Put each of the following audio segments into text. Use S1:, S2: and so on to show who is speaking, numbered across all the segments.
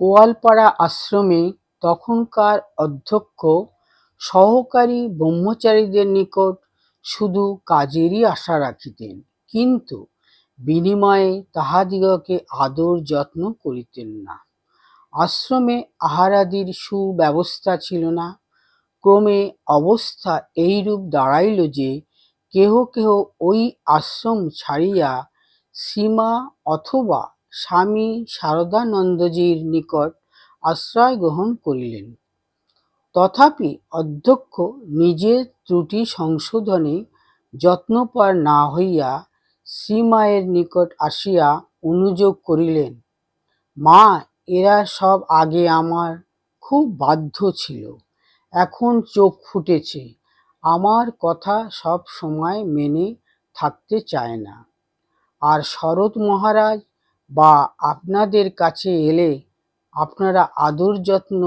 S1: কোয়ালপাড়া আশ্রমে তখনকার অধ্যক্ষ, সহকারী ব্রহ্মচারীদের নিকট শুধু কাজেরই আশা রাখিতেন, কিন্তু বিনিময়ে তাহাদিগকে আদর যত্ন করিতেন না। আশ্রমে আহারাদির সুব্যবস্থা ছিল না। ক্রমে অবস্থা এইরূপ দাঁড়াইল যে, কেহ কেহ ওই আশ্রম ছাড়িয়া সীমা অথবা স্বামী শারদানন্দজির নিকট আশ্রয় গ্রহণ করিলেন। তথাপি অধ্যক্ষ নিজের ত্রুটি সংশোধনে যত্নপর না হইয়া শ্রীমায়ের নিকট আসিয়া অনুযোগ করিলেন, মা, এরা সব আগে আমার খুব বাধ্য ছিল, এখন চোখ ফুটেছে, আমার কথা সব সময় মেনে থাকতে চায় না। আর শরৎ মহারাজ বা আপনাদের কাছে এলে আপনারা আদর যত্ন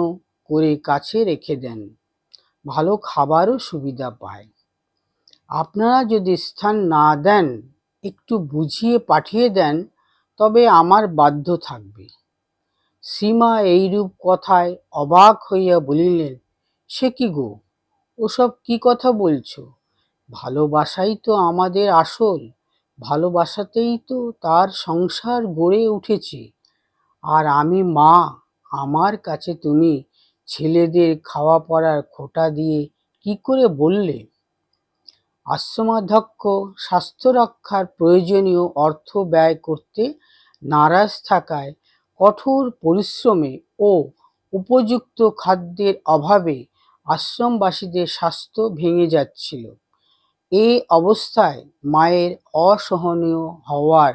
S1: করে কাছে রেখে দেন। ভালো খাবারও সুবিধা পায়। আপনারা যদি স্থান না দেন, একটু বুঝিয়ে পাঠিয়ে দেন, তবে আমার বাধ্য থাকবে। সীমা এইরূপ কথায় অবাক হইয়া বলিলেন, সে কি গো? ওসব কি কথা বলছো? ভালোবাসাই তো আমাদের আসল। ভালোবাসাতেই তো তার সংসার গড়ে উঠেছে। আর আমি মা, আমার কাছে তুমি ছেলেদের খাওয়া পড়ার খোটা দিয়ে কি করে বললে? আশ্রমাধ্যক্ষ, স্বাস্থ্য রক্ষার প্রয়োজনীয় অর্থ ব্যয় করতে নারাজ থাকায় কঠোর পরিশ্রমে ও উপযুক্ত খাদ্যের অভাবে আশ্রমবাসীদের স্বাস্থ্য ভেঙে যাচ্ছিল। এ অবস্থায় মায়ের অসহনীয় হওয়ার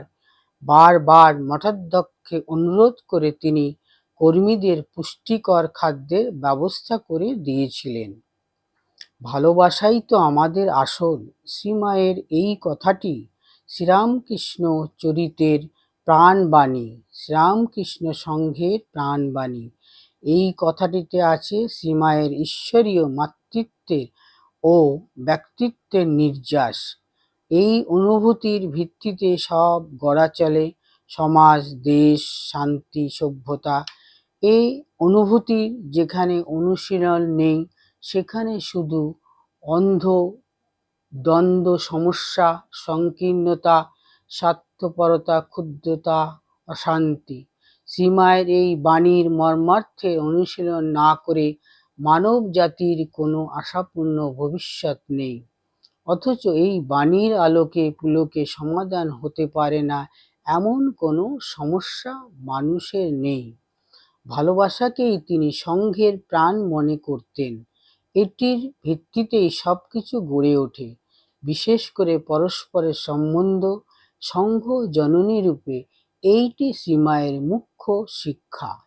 S1: বারবার মঠাধ্যক্ষে অনুরোধ করে তিনি কর্মীদের পুষ্টিকর খাদ্যের ব্যবস্থা করে দিয়েছিলেন। ভালোবাসাই তো আমাদের আসল। শ্রীমায়ের এই কথাটি শ্রীরামকৃষ্ণ চরিতের প্রাণবাণী, শ্রীরামকৃষ্ণ সংঘের প্রাণবাণী। এই কথাটিতে আছে শ্রীমায়ের ঈশ্বরীয় মাতৃত্বের ও ব্যক্তিত্বের নির্যাস। এই অনুভূতির ভিত্তিতে সব গড়া চলে। সমাজ, দেশ, শান্তি, সভ্যতা। এই অনুভূতির যেখানে অনুশীলন নেই, সেখানে শুধু অন্ধ দ্বন্দ্ব, সমস্যা, সংকীর্ণতা, স্বার্থপরতা, ক্ষুদ্রতা, অশান্তি। সীমায়ের এই বাণীর মর্মার্থে অনুশীলন না করে মানব জাতির কোনো আশাপূর্ণ ভবিষ্যৎ নেই। অথচ এই বাণীর আলোকে পুলকে সমাধান হতে পারে না এমন কোনো সমস্যা মানুষের নেই। ভালোবাসাকেই তিনি সংঘের প্রাণ মনে করতেন। এটির ভিত্তিতেই সব কিছু গড়ে ওঠে। বিশেষ করে পরস্পরের সম্বন্ধ সংঘ জননী রূপে এইটি সীমায়ের মুখ্য শিক্ষা।